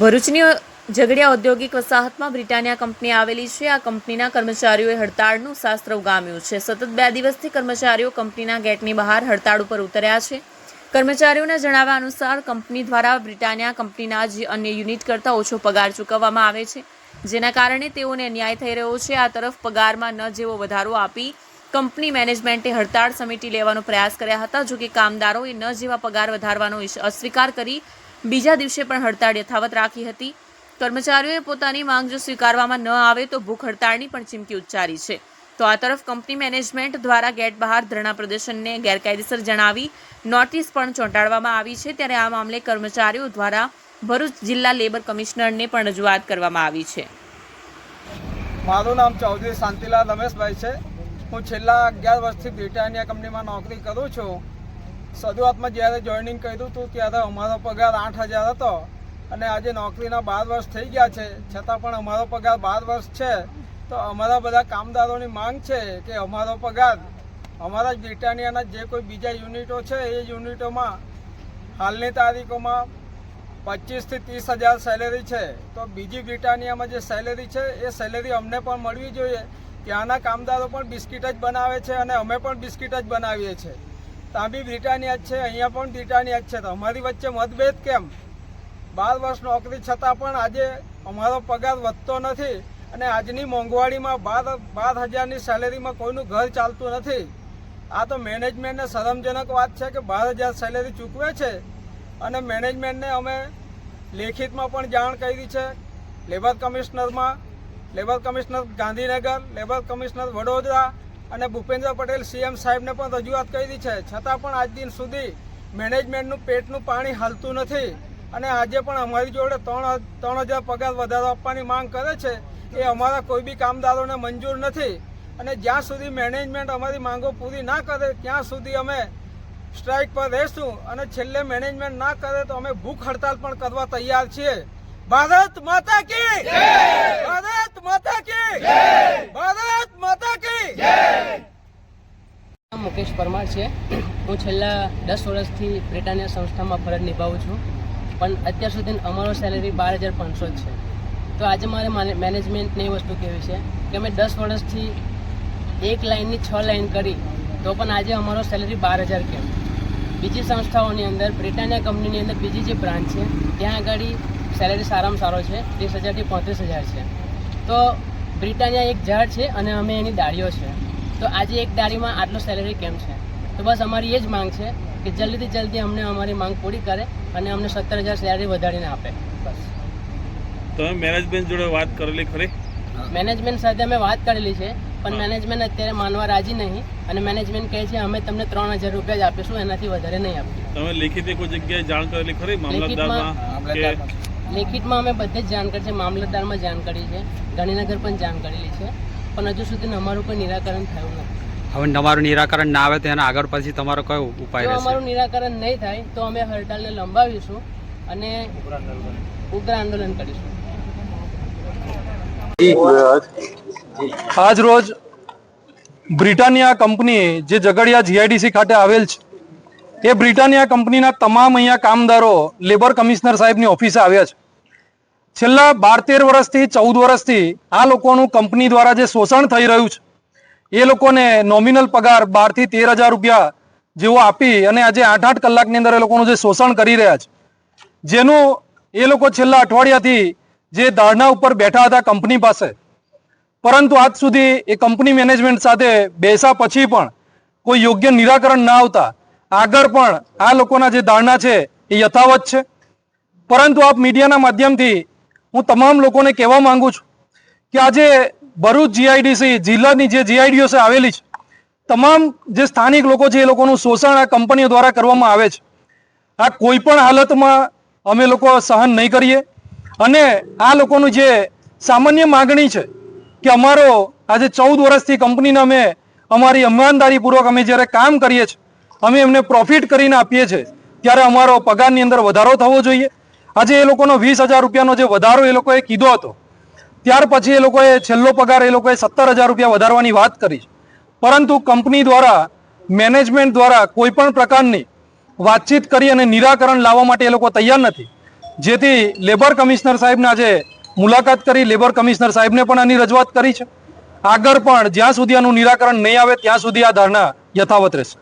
ભરૂચની ઝઘડિયા ઔદ્યોગિક વસાહતમાં Britannia company આવેલી છે. આ કંપનીના કર્મચારીઓએ હડતાળનું શાસ્ત્ર ઉગામ્યું છે. સતત બે દિવસથી કર્મચારીઓ કંપનીના ગેટની બહાર હડતાળ ઉપર ઉતર્યા છે. કર્મચારીઓના જણાવ્યા અનુસાર, કંપની દ્વારા બ્રિટાનિયા કંપનીના જે અન્ય યુનિટ કરતાં ઓછો પગાર ચૂકવવામાં આવે છે, જેના કારણે તેઓને અન્યાય થઈ રહ્યો છે. આ તરફ પગારમાં ન જેવો વધારો આપી કંપની મેનેજમેન્ટે હડતાળ સમિટી લેવાનો પ્રયાસ કર્યા હતા જો કે કામદારોએ ન જેવા પગાર વધારવાનો અસ્વીકાર કરી બીજા દિવસે પણ હડતાળ યથાવત રાખી હતી. કર્મચારીઓએ પોતાની માંગ જો સ્વીકારવામાં ન આવે તો ભૂખ હડતાળની પણ ચીમકી ઉચ્ચારી છે. તો આ તરફ કંપની મેનેજમેન્ટ દ્વારા ગેટ બહાર ધરણા પ્રદર્શનને ગેરકાયદેસર જણાવી નોટિસ પણ ચોંટાડવામાં આવી છે. ત્યારે આ મામલે કર્મચારીઓ દ્વારા ભરૂચ જિલ્લા લેબર કમિશનરને પણ રજૂઆત કરવામાં આવી છે. મારું નામ ચૌધરી શાંતિલાલ રમેશભાઈ છે. હું છેલ્લા અગિયાર વર્ષથી બ્રિટાનિયા કંપનીમાં નોકરી કરું છું. શરૂઆતમાં જ્યારે જોઈનિંગ કર્યું હતું ત્યારે અમારો પગાર આઠ હજાર હતો અને આજે નોકરીના બાર વર્ષ થઈ ગયા છે. છતાં પણ અમારો પગાર બાર વર્ષ છે. તો અમારા બધા કામદારોની માંગ છે કે અમારો પગાર અમારા જ બ્રિટાનિયાના જે કોઈ બીજા યુનિટો છે એ યુનિટોમાં હાલની તારીખોમાં પચીસથી ત્રીસ હજાર સેલેરી છે. તો બીજી બ્રિટાનિયામાં જે સેલેરી છે એ સેલેરી અમને પણ મળવી જોઈએ. ત્યાંના કામદારો પણ બિસ્કિટ જ બનાવે છે અને અમે પણ બિસ્કિટ જ બનાવીએ છીએ. ત્યાં બી બ્રિટાનિયા જ છે, અહીંયા પણ બ્રિટાનિયા જ છે. તો અમારી વચ્ચે મતભેદ કેમ? બાર વર્ષ નોકરી છતાં પણ આજે અમારો પગાર વધતો નથી અને આજની મોંઘવારીમાં બાર બાર હજારની સેલેરીમાં કોઈનું ઘર ચાલતું નથી. આ તો મેનેજમેન્ટને શરમજનક વાત છે કે બાર હજાર સેલેરી ચૂકવે છે અને મેનેજમેન્ટને અમે લેખિતમાં પણ જાણ કરી છે. Labour કમિશનરમાં, labour commissioner Gandhinagar, labour commissioner Vadodara અને ભૂપેન્દ્ર પટેલ સીએમ સાહેબને પણ રજૂઆત કરી છે. છતાં પણ આજ દિન સુધી મેનેજમેન્ટનું પેટનું પાણી હાલતું નથી અને આજે પણ અમારી જોડે ત્રણ ત્રણ હજાર પગાર વધારો આપવાની માંગ કરે છે એ અમારા કોઈ બી કામદારોને મંજૂર નથી. અને જ્યાં સુધી મેનેજમેન્ટ અમારી માંગો પૂરી ના કરે, ત્યાં સુધી અમે સ્ટ્રાઇક પર રહેશું અને છેલ્લે મેનેજમેન્ટ ના કરે તો અમે ભૂખ હડતાલ પણ કરવા તૈયાર છીએ. ભારત માતા કી ભારત માતા કી ભારત માતા નામ મુકેશ પરમાર છે. હું છેલ્લા દસ વર્ષથી બ્રિટાનિયા સંસ્થામાં ફરજ નિભાવું છું. પણ અત્યાર સુધી અમારો સેલેરી બાર હજાર પાંચસો જ છે. તો આજે મારે મેનેજમેન્ટની વસ્તુ કહેવી છે કે અમે દસ વર્ષથી એક લાઇનની છ લાઇન કરી તો પણ આજે અમારો સેલેરી બાર હજાર કેમ? બીજી સંસ્થાઓની અંદર, બ્રિટાનિયા કંપનીની અંદર બીજી જે બ્રાન્ચ છે, ત્યાં આગળ સેલેરી સારામાં સારો છે, ત્રીસ હજારથી પાંત્રીસ હજાર છે. તો બ્રિટાનિયા એક ઝાડ છે અને અમે એની ડાળીઓ છે. તો આજે એક ડાળીમાં આટલો સેલેરી કેમ છે? તો બસ અમારી એ જ માંગ છે કે જલ્દીથી જલ્દી અમને અમારી માંગ પૂરી કરે અને અમને સત્તર હજાર સેલેરી વધારીને આપે. બસ. તમે મેનેજમેન્ટ જોડે વાત કરેલી ખરી? મેનેજમેન્ટ સાથે અમે વાત કરેલી છે પણ મેનેજમેન્ટ અત્યારે માનવા રાજી નહીં અને મેનેજમેન્ટ કહે છે અમે તમને ત્રણ હજાર રૂપિયા જ આપીશું એનાથી વધારે નહીં આપીશું તમે લેખિત કોઈ જગ્યાએ જાણ કરેલી ખરી? મામલતદારમાં કે લેખિતમાં અમે બધે જ જાણ કરી છે મામલતદારમાં જાણ કરી છે ગાંધીનગર પણ જાણ કરેલી છે પણ હજુ સુધી અમારું કોઈ નિરાકરણ થયું નથી. હવે તમારું નિરાકરણ ના આવે તો એના આગળ પછી તમારો કયો ઉપાય રહેશે? અમારું નિરાકરણ નહીં થાય તો અમે હડતાલને લંબાવીશું અને ઉગ્ર આંદોલન કરીશું. આજ રોજ બ્રિટાનિયા કંપનીએ જે ઝઘડિયા જીઆઈડીસી ખાતે આવેલ છે એ બ્રિટાનિયા કંપનીના તમામ અહીંયા કામદારો લેબર કમિશનર સાહેબની ઓફિસે આવ્યા છે. છેલ્લા બાર તેર વર્ષથી, ચૌદ વર્ષથી આ લોકોનું કંપની દ્વારા જે શોષણ થઈ રહ્યું છે, એ લોકોને નોમિનલ પગાર બારથી તેર હજાર રૂપિયા જેવો આપી અને આજે આઠ આઠ કલાકની અંદર એ લોકોનું જે શોષણ કરી રહ્યા છે. જેનું એ લોકો છેલ્લા અઠવાડિયાથી જે ધારણા ઉપર બેઠા હતા કંપની પાસે, પરંતુ આજ સુધી એ કંપની મેનેજમેન્ટ સાથે બેસા પછી પણ કોઈ યોગ્ય નિરાકરણ ના આવતા આગળ પણ આ લોકોના જે ધારણા છે એ યથાવત છે. પરંતુ આપ મીડિયાના માધ્યમથી હું તમામ લોકોને કહેવા માંગુ છું કે આજે ભરૂચ જીઆઈડીસી જિલ્લાની જે જીઆઈડીઓ છે આવેલી છે, તમામ જે સ્થાનિક લોકો છે એ લોકોનું શોષણ આ કંપનીઓ દ્વારા કરવામાં આવે છે. આ કોઈ પણ હાલતમાં અમે લોકો સહન નહીં કરીએ. અને આ લોકોનું જે સામાન્ય માગણી છે કે અમારો આજે ચૌદ વર્ષથી કંપનીને અમે અમારી ઈમાનદારીપૂર્વક અમે જ્યારે કામ કરીએ છીએ અમે એમને પ્રોફિટ કરીને આપીએ છીએ, ત્યારે અમારો પગારની અંદર વધારો થવો જોઈએ. આજે એ લોકોનો વીસ હજાર રૂપિયાનો જે વધારો એ લોકોએ કીધો હતો, ત્યાર પછી એ લોકોએ છેલ્લો પગાર એ લોકોએ સત્તર હજાર રૂપિયા વધારવાની વાત કરી પરંતુ કંપની દ્વારા, મેનેજમેન્ટ દ્વારા કોઈ પણ પ્રકારની વાતચીત કરી અને નિરાકરણ લાવવા માટે એ લોકો તૈયાર નથી. જેથી લેબર કમિશનર સાહેબને આજે મુલાકાત કરી, લેબર કમિશનર સાહેબને પણ આની રજૂઆત કરી છે. આગળ પણ જ્યાં સુધી આનું નિરાકરણ નહીં આવે, ત્યાં સુધી આ ધારણા યથાવત રહેશે.